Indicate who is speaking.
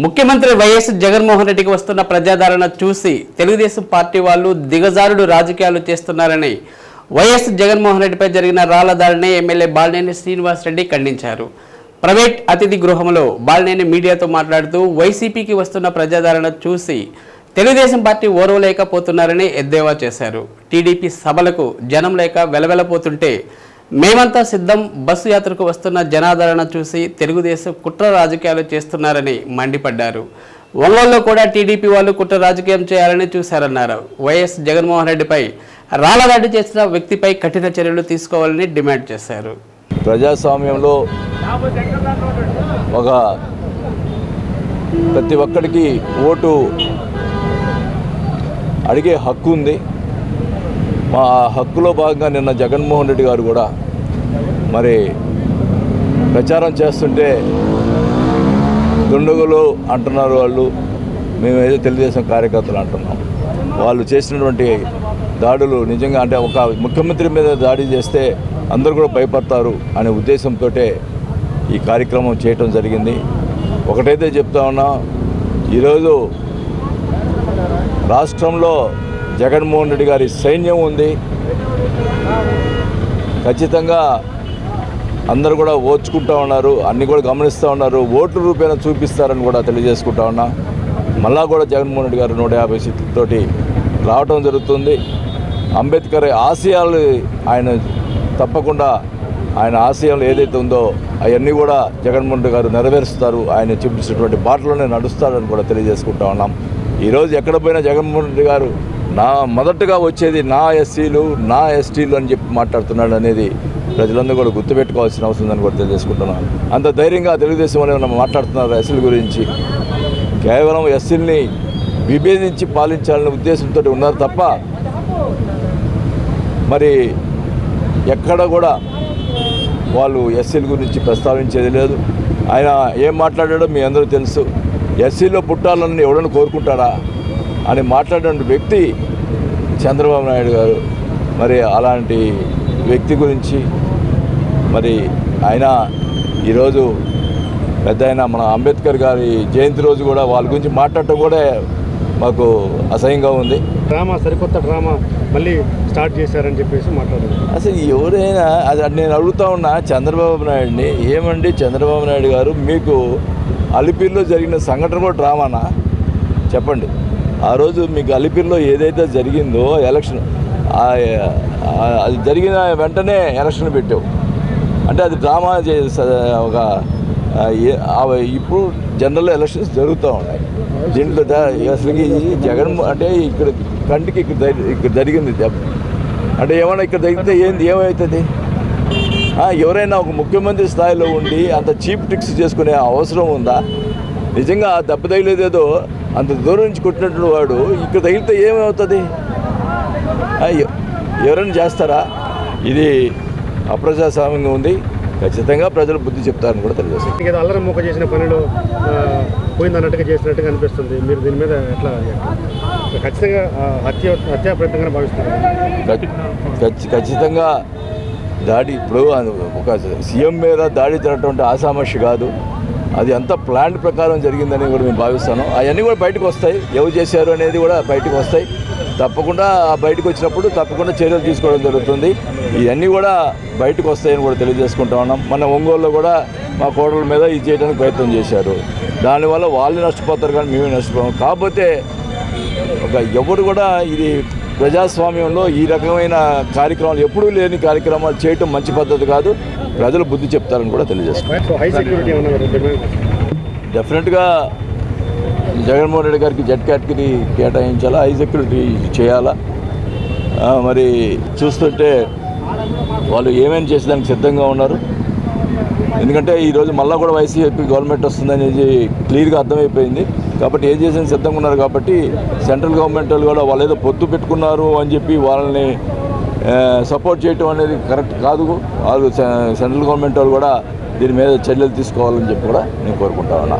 Speaker 1: ముఖ్యమంత్రి వైఎస్ జగన్మోహన్ రెడ్డికి వస్తున్న ప్రజాదరణ చూసి తెలుగుదేశం పార్టీ వాళ్ళు దిగజారుడు రాజకీయాలు చేస్తున్నారని వైఎస్ జగన్మోహన్ రెడ్డిపై జరిగిన రాళ్ళ దాడిని ఎమ్మెల్యే బాలినేని శ్రీనివాస్ రెడ్డి ఖండించారు. ప్రైవేట్ అతిథి గృహంలో బాలినేని మీడియాతో మాట్లాడుతూ వైసీపీకి వస్తున్న ప్రజాదరణ చూసి తెలుగుదేశం పార్టీ ఓర్వలేకపోతున్నారని ఎద్దేవా చేశారు. టీడీపీ సభలకు జనం లేక వెలవెలపోతుంటే మేమంతా సిద్ధం. బస్సు యాత్రకు వస్తున్న జనాదరణ చూసి తెలుగుదేశం కుట్ర రాజకీయాలు చేస్తున్నారని మండిపడ్డారు. ఒంగోలులో కూడా టీడీపీ వాళ్ళు కుట్ర రాజకీయం చేయాలని చూశారన్నారు. వైఎస్ జగన్మోహన్ రెడ్డిపై రాళ్ళదాడి చేసిన వ్యక్తిపై కఠిన చర్యలు తీసుకోవాలని డిమాండ్ చేశారు.
Speaker 2: ప్రజాస్వామ్యంలో ఒక ప్రతి ఒక్కడికి ఓటు అడిగే హక్కు ఉంది. మా హక్కులో భాగంగా నిన్న జగన్మోహన్ రెడ్డి గారు కూడా మరి ప్రచారం చేస్తుంటే దుండగులు అంటున్నారు వాళ్ళు. మేము తెలుగుదేశం కార్యకర్తలు అంటున్నాం. వాళ్ళు చేసినటువంటి దాడులు నిజంగా అంటే ఒక ముఖ్యమంత్రి మీద దాడి చేస్తే అందరూ కూడా భయపడతారు అనే ఉద్దేశంతో ఈ కార్యక్రమం చేయటం జరిగింది. ఒకటైతే చెప్తా ఉన్నా ఈరోజు రాష్ట్రంలో జగన్మోహన్ రెడ్డి గారి సైన్యం ఉంది. ఖచ్చితంగా అందరూ కూడా ఓర్చుకుంటా ఉన్నారు. అన్ని కూడా గమనిస్తూ ఉన్నారు. ఓట్ల రూపేణ చూపిస్తారని కూడా తెలియజేసుకుంటా ఉన్నా. మళ్ళా కూడా జగన్మోహన్ రెడ్డి గారు నూట యాభై సీట్లతోటి రావటం జరుగుతుంది. అంబేద్కర్ ఆశయాలు ఆయన తప్పకుండా ఆయన ఆశయాలు ఏదైతే ఉందో అవన్నీ కూడా జగన్మోహన్ రెడ్డి గారు నెరవేరుస్తారు. ఆయన చూపించినటువంటి బాటలోనే నడుస్తారని కూడా తెలియజేసుకుంటా ఉన్నాం. ఈరోజు ఎక్కడ పోయినా జగన్మోహన్ రెడ్డి గారు నా మొదటగా వచ్చేది నా ఎస్సీలు నా ఎస్టీలు అని చెప్పి మాట్లాడుతున్నాడు అనేది ప్రజలందరూ కూడా గుర్తుపెట్టుకోవాల్సిన అవసరం ఉందని కూడా తెలియజేసుకుంటున్నాను అంత ధైర్యంగా తెలుగుదేశం వాళ్ళు మాట్లాడుతున్నారు ఎస్సీల గురించి? కేవలం ఎస్సీల్ని విభేదించి పాలించాలనే ఉద్దేశంతో ఉన్నారు తప్ప మరి ఎక్కడ కూడా వాళ్ళు ఎస్సీల గురించి ప్రస్తావించేది లేదు. ఆయన ఏం మాట్లాడాడో మీ అందరూ తెలుసు. ఎస్సీలో పుట్టాలని ఎవడని కోరుకుంటాడా? అని మాట్లాడిన వ్యక్తి చంద్రబాబు నాయుడు గారు. మరి అలాంటి వ్యక్తి గురించి మరి ఆయన ఈరోజు పెద్ద ఆయన మన అంబేద్కర్ గారి జయంతి రోజు కూడా వాళ్ళ గురించి మాట్లాడటం కూడా మాకు అసహ్యంగా ఉంది.
Speaker 3: డ్రామా సరికొత్త డ్రామా మళ్ళీ స్టార్ట్ చేశారని చెప్పేసి మాట్లాడారు.
Speaker 2: అసలు ఎవరైనా అది నేను అడుగుతా ఉన్నా చంద్రబాబు నాయుడిని ఏమండి చంద్రబాబు నాయుడు గారు మీకు అలిపిరిలో జరిగిన సంఘటన కూడా డ్రామానా? చెప్పండి. ఆ రోజు మీకు అలిపిరిలో ఏదైతే జరిగిందో ఎలక్షన్ అది జరిగిన వెంటనే ఎలక్షన్ పెట్టావు. అంటే అది డ్రామా చే ఒక ఇప్పుడు జనరల్ ఎలక్షన్స్ జరుగుతూ ఉన్నాయి. దీంట్లో అసలుకి జగన్ అంటే ఇక్కడ కంటికి ఇక్కడ ఇక్కడ జరిగింది దెబ్బ. అంటే ఏమైనా ఇక్కడ జరిగితే ఏంది ఏమవుతుంది ఎవరైనా ఒక ముఖ్యమంత్రి స్థాయిలో ఉండి అంత చీప్ ట్రిక్స్ చేసుకునే అవసరం ఉందా? నిజంగా ఆ దెబ్బ తగిలేదేదో అంత దూరం నుంచి కొట్టినటువంటి వాడు ఇక్కడ తగిలితే ఏమవుతుంది? ఎవరైనా చేస్తారా? ఇది అప్రజాస్వామ్యంగా ఉంది. ఖచ్చితంగా ప్రజలు బుద్ధి చెప్తారని కూడా తెలియజేస్తారు
Speaker 3: అల్లరి మూక చేసిన పనిలో పోయిందన్నట్టుగా చేసినట్టుగా అనిపిస్తుంది. మీరు దీని మీద ఎట్లా ఖచ్చితంగా హత్య హత్యా ప్రయత్నంగా భావిస్తున్నారు.
Speaker 2: ఖచ్చి- ఖచ్చి- ఖచ్చితంగా దాడి ఇప్పుడు ఒక సీఎం మీద దాడి జరిగినటువంటి ఆసామషి కాదు. అది అంతా ప్లాన్ ప్రకారం జరిగిందని కూడా మేము భావిస్తాను. అవన్నీ కూడా బయటకు వస్తాయి. ఎవరు చేశారు అనేది కూడా బయటకు వస్తాయి. తప్పకుండా బయటకు వచ్చినప్పుడు తప్పకుండా చర్యలు తీసుకోవడం జరుగుతుంది. ఇవన్నీ కూడా బయటకు వస్తాయని కూడా తెలియజేసుకుంటా ఉన్నాం. మన ఒంగోలులో కూడా మా కోడల మీద ఇది చేయడానికి ప్రయత్నం చేశారు. దానివల్ల వాళ్ళు నష్టపోతారు కానీ మేమే నష్టపోతాం కాకపోతే ఒక ఎవరు కూడా ఇది ప్రజాస్వామ్యంలో ఈ రకమైన కార్యక్రమాలు ఎప్పుడూ లేని కార్యక్రమాలు చేయటం మంచి పద్ధతి కాదు. ప్రజలు బుద్ధి చెప్తారని కూడా
Speaker 3: డిమాండ్
Speaker 2: డెఫినెట్గా జగన్మోహన్ రెడ్డి గారికి జెడ్ కేటగిరీ కేటాయించాలా హై సెక్యూరిటీ చేయాలా? మరి చూస్తుంటే వాళ్ళు ఏమేమి చేసేదానికి సిద్ధంగా ఉన్నారు? ఎందుకంటే ఈరోజు మళ్ళా కూడా వైసీపీ గవర్నమెంట్ వస్తుందనేది క్లియర్గా అర్థమైపోయింది. కాబట్టి ఏం చేసిన సిద్ధంగా ఉన్నారు కాబట్టి సెంట్రల్ గవర్నమెంట్ వాళ్ళు కూడా వాళ్ళు ఏదో పొత్తు పెట్టుకున్నారు అని చెప్పి వాళ్ళని సపోర్ట్ చేయటం అనేది కరెక్ట్ కాదు. వాళ్ళు సెంట్రల్ గవర్నమెంట్ వాళ్ళు కూడా దీని మీద చర్యలు తీసుకోవాలని చెప్పి కూడా నేను కోరుకుంటా ఉన్నా.